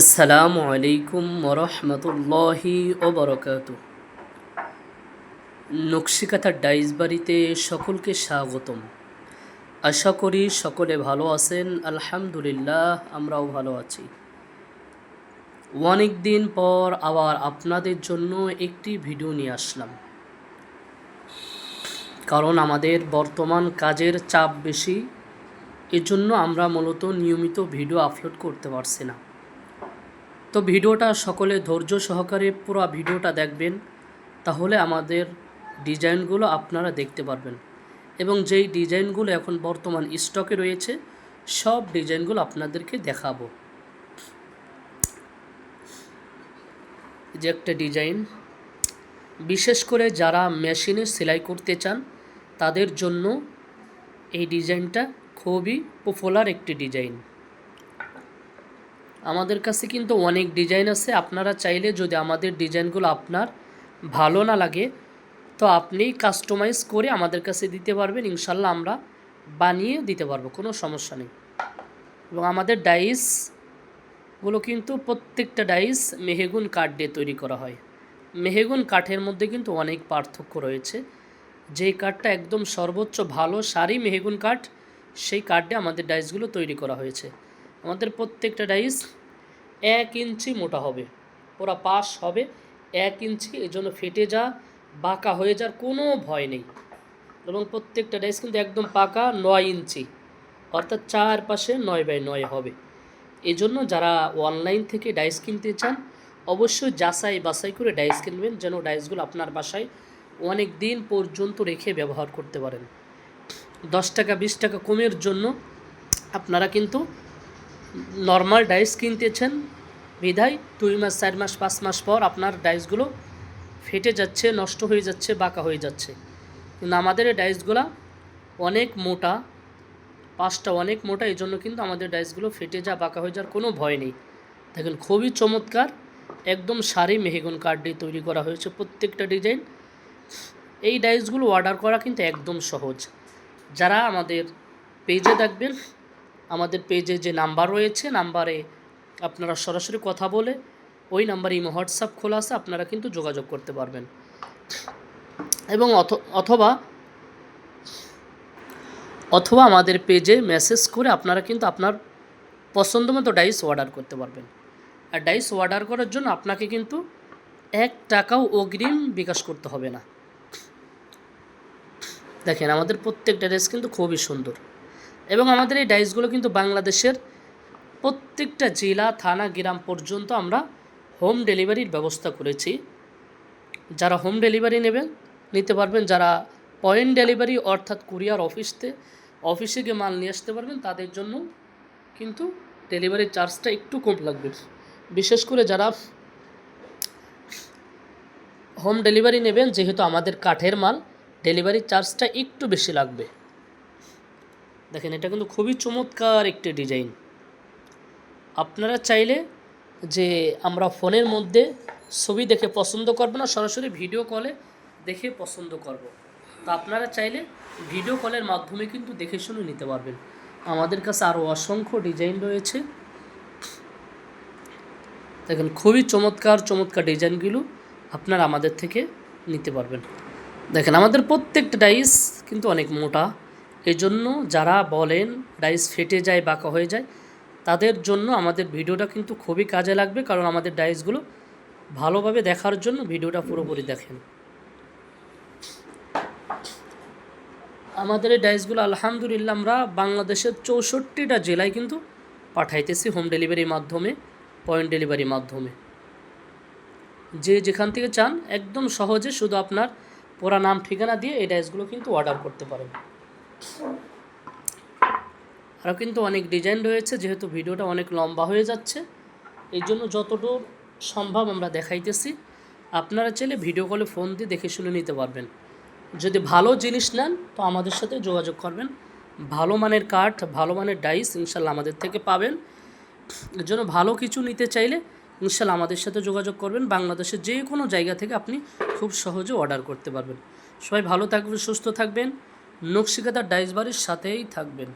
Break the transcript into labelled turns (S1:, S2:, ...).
S1: আসসালামু আলাইকুম ওরহমতুল্লাহি ওবরকাত। নকশিকাতার ডাইস বাড়িতে সকলকে স্বাগতম। আশা করি সকলে ভালো আছেন, আলহামদুলিল্লাহ আমরাও ভালো আছি। অনেক দিন পর আবার আপনাদের জন্য একটি ভিডিও নিয়ে আসলাম। কারণ আমাদের বর্তমান কাজের চাপ বেশি, এজন্য আমরা মূলত নিয়মিত ভিডিও আপলোড করতে পারছি না। তো ভিডিওটা সকলে ধৈর্য সহকারে পুরো ভিডিওটা দেখবেন, তাহলে আমাদের ডিজাইনগুলো আপনারা দেখতে পারবেন। এবং যেই ডিজাইনগুলো এখন বর্তমান স্টকে রয়েছে, সব ডিজাইনগুলো আপনাদেরকে দেখাবো। যে একটা ডিজাইন। বিশেষ করে যারা মেশিনে সেলাই করতে চান, তাদের জন্য এই ডিজাইনটা খুবই পপুলার একটি ডিজাইন। আমাদের কাছে কিন্তু অনেক ডিজাইন আছে। আপনারা চাইলে যদি আমাদের ডিজাইনগুলো আপনার ভালো না লাগে, তো আপনি কাস্টমাইজ করে আমাদের কাছে দিতে পারবেন। ইনশাল্লাহ আমরা বানিয়ে দিতে পারব, কোনো সমস্যা নেই। এবং আমাদের ডাইসগুলো কিন্তু প্রত্যেকটা ডাইস মেহেগুন কাঠ দিয়ে তৈরি করা হয়। মেহেগুন কাঠের মধ্যে কিন্তু অনেক পার্থক্য রয়েছে। যেই কাঠটা একদম সর্বোচ্চ ভালো সারি মেহেগুন কাঠ, সেই কাঠ আমাদের ডাইসগুলো তৈরি করা হয়েছে। আমাদের প্রত্যেকটা ডাইস এক ইঞ্চি মোটা হবে। পুরো পাশ হবে এক ইঞ্চি, এই জন্য ফেটে যা, বাঁকা হয়ে যাওয়ার কোনো ভয় নেই। এবং প্রত্যেকটা ডাইস কিন্তু একদম পাকা নয় ইঞ্চি, অর্থাৎ চার পাশে নয় বাই নয় হবে। এই জন্য যারা অনলাইন থেকে ডাইস কিনতে চান, অবশ্যই যাচাই বাছাই করে ডাইস কিনবেন, যেন ডাইসগুলো আপনার বাসায় অনেক দিন পর্যন্ত রেখে ব্যবহার করতে পারেন। দশ টাকা, বিশ টাকা কমের জন্য আপনারা কিন্তু নর্মাল ডাইস কিনতেছেন, বিধায় দুই মাস, চার মাস, পাঁচ মাস পর আপনার ডাইসগুলো ফেটে যাচ্ছে, নষ্ট হয়ে যাচ্ছে, বাঁকা হয়ে যাচ্ছে। কিন্তু আমাদের এই ডাইসগুলো অনেক মোটা, পাঁচটা অনেক মোটা, এই জন্য কিন্তু আমাদের ডাইসগুলো ফেটে যা, বাঁকা হয়ে যাওয়ার কোনো ভয় নেই। দেখেন, খুবই চমৎকার, একদম সারি মেহেগুন কাঠ দিয়ে তৈরি করা হয়েছে প্রত্যেকটা ডিজাইন। এই ডাইসগুলো অর্ডার করা কিন্তু একদম সহজ। যারা আমাদের পেজে দেখবেন আমাদের পেজে যে নাম্বার রয়েছে নাম্বারে আপনারা সরাসরি কথা বলে ওই নাম্বারে ইমো হোয়াটসঅ্যাপ খোলা আছে, আপনারা কিন্তু যোগাযোগ করতে পারবেন। এবং অথবা অথবা আমাদের পেজে মেসেজ করে আপনারা কিন্তু আপনার পছন্দ মতো ডাইস অর্ডার করতে পারবেন। আর ডাইস অর্ডার করার জন্য আপনাকে কিন্তু এক টাকাও অগ্রিম বিকাশ করতে হবে না। দেখেন, আমাদের প্রত্যেকটা ড্রেস কিন্তু খুবই সুন্দর। এবং আমাদের এই ডাইসগুলো কিন্তু বাংলাদেশের প্রত্যেকটা জেলা, থানা, গ্রাম পর্যন্ত আমরা হোম ডেলিভারির ব্যবস্থা করেছি। যারা হোম ডেলিভারি নেবেন, নিতে পারবেন। যারা পয়েন্ট ডেলিভারি অর্থাৎ কুরিয়ার অফিসতে, অফিসে গিয়ে মাল নিয়ে আসতে পারবেন, তাদের জন্য কিন্তু ডেলিভারির চার্জটা একটু কম লাগবে। বিশেষ করে যারা হোম ডেলিভারি নেবেন, যেহেতু আমাদের কাঠের মাল, ডেলিভারি চার্জটা একটু বেশি লাগবে। দেখেন, এটা কিন্তু খুবই চমৎকার একটি ডিজাইন। আপনারা চাইলে যে আমরা ফোনের মধ্যে ছবি দেখে পছন্দ করব না, সরাসরি ভিডিও কলে দেখে পছন্দ করব। তো আপনারা চাইলে ভিডিও কলের মাধ্যমে কিন্তু দেখে শুনে নিতে পারবেন। আমাদের কাছে আরও অসংখ্য ডিজাইন রয়েছে। দেখেন, খুবই চমৎকার চমৎকার ডিজাইনগুলো আপনারা আমাদের থেকে নিতে পারবেন। দেখেন, আমাদের প্রত্যেকটা ডাইস কিন্তু অনেক মোটা। এজন্য যারা বলেন ডাইস ফেটে যায়, বাঁকা হয়ে যায়, তাদের জন্য আমাদের ভিডিওটা কিন্তু খুবই কাজে লাগবে, কারণ আমাদের ডাইসগুলো ভালোভাবে দেখার জন্য ভিডিওটা পুরোপুরি দেখেন। আমাদের এই ডাইসগুলো আলহামদুলিল্লাহ আমরা বাংলাদেশের চৌষট্টিটা জেলায় কিন্তু পাঠাইতেছি হোম ডেলিভারির মাধ্যমে, পয়েন্ট ডেলিভারির মাধ্যমে। যে যেখান থেকে চান, একদম সহজে শুধু আপনার পুরা নাম, ঠিকানা দিয়ে এই ডাইসগুলো কিন্তু অর্ডার করতে পারেন। আরও কিন্তু অনেক ডিজাইন রয়েছে, যেহেতু ভিডিওটা অনেক লম্বা হয়ে যাচ্ছে এই জন্য যতটুকু সম্ভব আমরা দেখাইতেছি। আপনারা চাইলে ভিডিও কলে ফোন দিয়ে দেখে শুনে নিতে পারবেন। যদি ভালো জিনিস নেন, তো আমাদের সাথে যোগাযোগ করবেন। ভালো মানের কাঠ ভালো মানের ডাইস ইনশাল্লাহ আমাদের থেকে পাবেন। এর জন্য ভালো কিছু নিতে চাইলে ইনশাল্লাহ আমাদের সাথে যোগাযোগ করবেন। বাংলাদেশের যে কোনো জায়গা থেকে আপনি খুব সহজে অর্ডার করতে পারবেন। সবাই ভালো থাকবেন, সুস্থ থাকবেন। নকশিকাতার ডাইসবারির সাথেই থাকবেন।